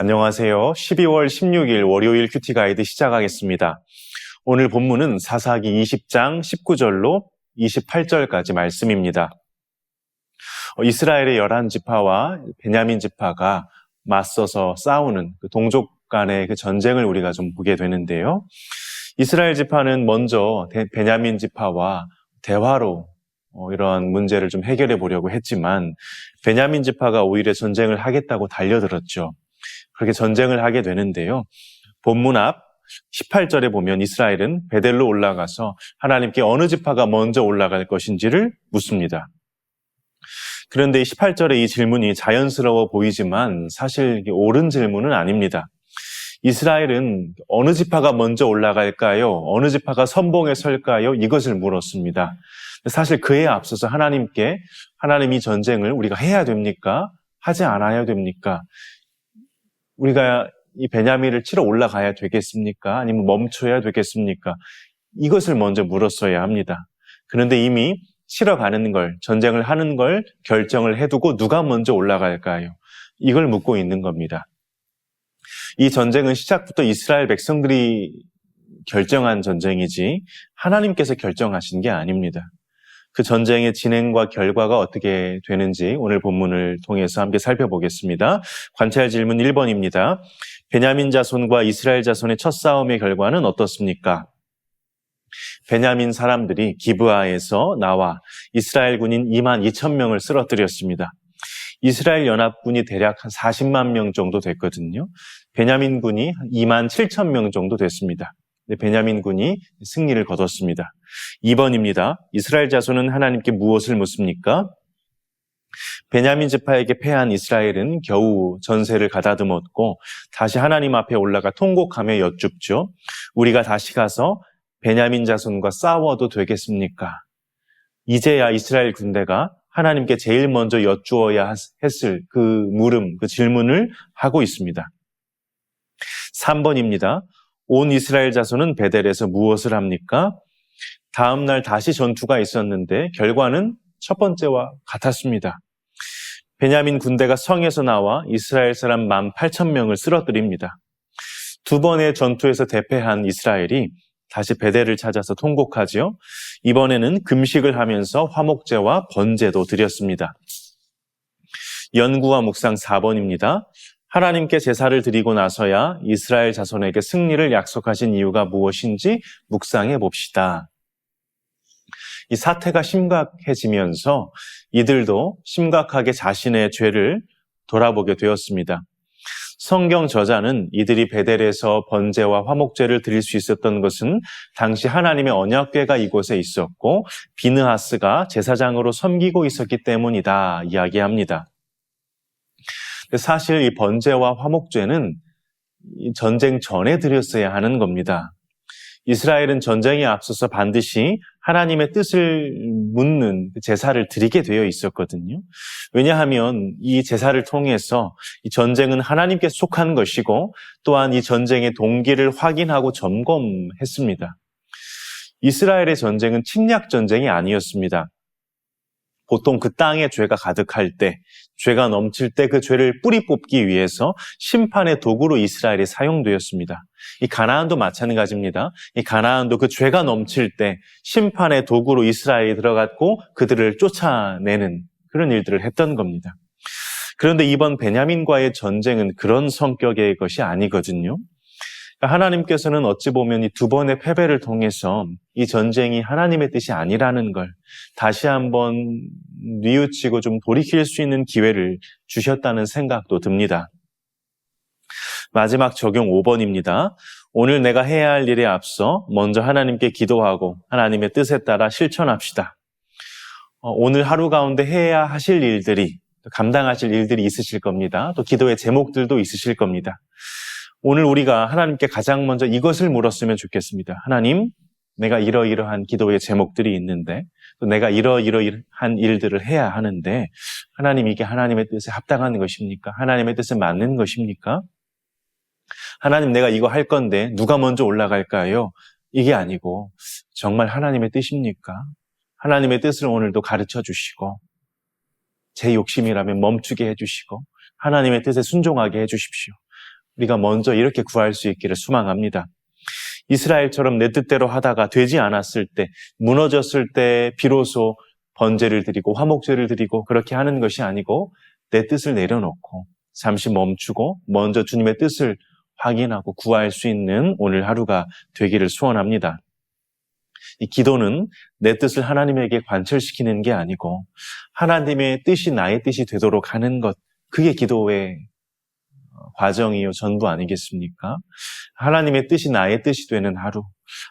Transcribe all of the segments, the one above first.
안녕하세요. 12월 16일 월요일 큐티 가이드 시작하겠습니다. 오늘 본문은 사사기 20장 19절로 28절까지 말씀입니다. 어, 이스라엘의 11지파와 베냐민 지파가 맞서서 싸우는 그 동족 간의 그 전쟁을 우리가 좀 보게 되는데요. 이스라엘 지파는 먼저 베냐민 지파와 대화로 어, 이런 문제를 좀 해결해 보려고 했지만 베냐민 지파가 오히려 전쟁을 하겠다고 달려들었죠. 그렇게 전쟁을 하게 되는데요. 본문 앞 18절에 보면 이스라엘은 베델로 올라가서 하나님께 어느 지파가 먼저 올라갈 것인지를 묻습니다. 그런데 18절의 이 질문이 자연스러워 보이지만 사실 옳은 질문은 아닙니다. 이스라엘은 어느 지파가 먼저 올라갈까요? 어느 지파가 선봉에 설까요? 이것을 물었습니다. 사실 그에 앞서서 하나님께 하나님이 전쟁을 우리가 해야 됩니까? 하지 않아야 됩니까? 우리가 이 베냐민을 치러 올라가야 되겠습니까? 아니면 멈춰야 되겠습니까? 이것을 먼저 물었어야 합니다. 그런데 이미 치러 가는 걸, 전쟁을 하는 걸 결정을 해두고 누가 먼저 올라갈까요? 이걸 묻고 있는 겁니다. 이 전쟁은 시작부터 이스라엘 백성들이 결정한 전쟁이지 하나님께서 결정하신 게 아닙니다. 그 전쟁의 진행과 결과가 어떻게 되는지 오늘 본문을 통해서 함께 살펴보겠습니다. 관찰 질문 1번입니다. 베냐민 자손과 이스라엘 자손의 첫 싸움의 결과는 어떻습니까? 베냐민 사람들이 기브아에서 나와 이스라엘 군인 2만 2천 명을 쓰러뜨렸습니다. 이스라엘 연합군이 대략 한 40만 명 정도 됐거든요. 베냐민 군이 2만 7천 명 정도 됐습니다. 베냐민 군이 승리를 거뒀습니다. 2번입니다. 이스라엘 자손은 하나님께 무엇을 묻습니까? 베냐민 지파에게 패한 이스라엘은 겨우 전세를 가다듬었고 다시 하나님 앞에 올라가 통곡하며 여쭙죠. 우리가 다시 가서 베냐민 자손과 싸워도 되겠습니까? 이제야 이스라엘 군대가 하나님께 제일 먼저 여쭈어야 했을 그 물음, 그 질문을 하고 있습니다. 3번입니다. 온 이스라엘 자손은 베델에서 무엇을 합니까? 다음 날 다시 전투가 있었는데 결과는 첫 번째와 같았습니다. 베냐민 군대가 성에서 나와 이스라엘 사람 1만 8천 명을 쓰러뜨립니다. 두 번의 전투에서 대패한 이스라엘이 다시 베델을 찾아서 통곡하지요. 이번에는 금식을 하면서 화목제와 번제도 드렸습니다. 연구와 묵상 4번입니다. 하나님께 제사를 드리고 나서야 이스라엘 자손에게 승리를 약속하신 이유가 무엇인지 묵상해 봅시다. 이 사태가 심각해지면서 이들도 심각하게 자신의 죄를 돌아보게 되었습니다. 성경 저자는 이들이 베델에서 번제와 화목제를 드릴 수 있었던 것은 당시 하나님의 언약궤가 이곳에 있었고 비느하스가 제사장으로 섬기고 있었기 때문이다 이야기합니다. 사실 이 번제와 화목제는 전쟁 전에 드렸어야 하는 겁니다. 이스라엘은 전쟁에 앞서서 반드시 하나님의 뜻을 묻는 그 제사를 드리게 되어 있었거든요. 왜냐하면 이 제사를 통해서 이 전쟁은 하나님께 속한 것이고 또한 이 전쟁의 동기를 확인하고 점검했습니다. 이스라엘의 전쟁은 침략 전쟁이 아니었습니다. 보통 그 땅에 죄가 가득할 때, 죄가 넘칠 때 그 죄를 뿌리 뽑기 위해서 심판의 도구로 이스라엘이 사용되었습니다. 이 가나안도 마찬가지입니다. 이 가나안도 그 죄가 넘칠 때 심판의 도구로 이스라엘이 들어갔고 그들을 쫓아내는 그런 일들을 했던 겁니다. 그런데 이번 베냐민과의 전쟁은 그런 성격의 것이 아니거든요. 그러니까 하나님께서는 어찌 보면 이 두 번의 패배를 통해서 이 전쟁이 하나님의 뜻이 아니라는 걸 다시 한번 뉘우치고 좀 돌이킬 수 있는 기회를 주셨다는 생각도 듭니다. 마지막 적용 5번입니다. 오늘 내가 해야 할 일에 앞서 먼저 하나님께 기도하고 하나님의 뜻에 따라 실천합시다. 어, 오늘 하루 가운데 해야 하실 일들이 감당하실 일들이 있으실 겁니다. 또 기도의 제목들도 있으실 겁니다. 오늘 우리가 하나님께 가장 먼저 이것을 물었으면 좋겠습니다. 하나님, 내가 이러이러한 기도의 제목들이 있는데, 또 내가 이러이러한 일들을 해야 하는데, 하나님 이게 하나님의 뜻에 합당한 것입니까? 하나님의 뜻에 맞는 것입니까? 하나님 내가 이거 할 건데 누가 먼저 올라갈까요? 이게 아니고 정말 하나님의 뜻입니까? 하나님의 뜻을 오늘도 가르쳐 주시고 제 욕심이라면 멈추게 해 주시고 하나님의 뜻에 순종하게 해 주십시오. 우리가 먼저 이렇게 구할 수 있기를 소망합니다. 이스라엘처럼 내 뜻대로 하다가 되지 않았을 때, 무너졌을 때 비로소 번제를 드리고 화목제를 드리고 그렇게 하는 것이 아니고 내 뜻을 내려놓고 잠시 멈추고 먼저 주님의 뜻을 확인하고 구할 수 있는 오늘 하루가 되기를 소원합니다. 이 기도는 내 뜻을 하나님에게 관철시키는 게 아니고 하나님의 뜻이 나의 뜻이 되도록 하는 것, 그게 기도의 과정이요, 전부 아니겠습니까? 하나님의 뜻이 나의 뜻이 되는 하루,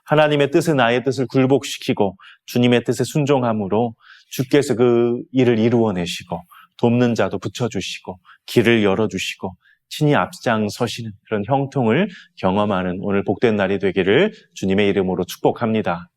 하나님의 뜻을 나의 뜻을 굴복시키고 주님의 뜻에 순종함으로 주께서 그 일을 이루어내시고 돕는 자도 붙여주시고 길을 열어주시고 친히 앞장서시는 그런 형통을 경험하는 오늘 복된 날이 되기를 주님의 이름으로 축복합니다.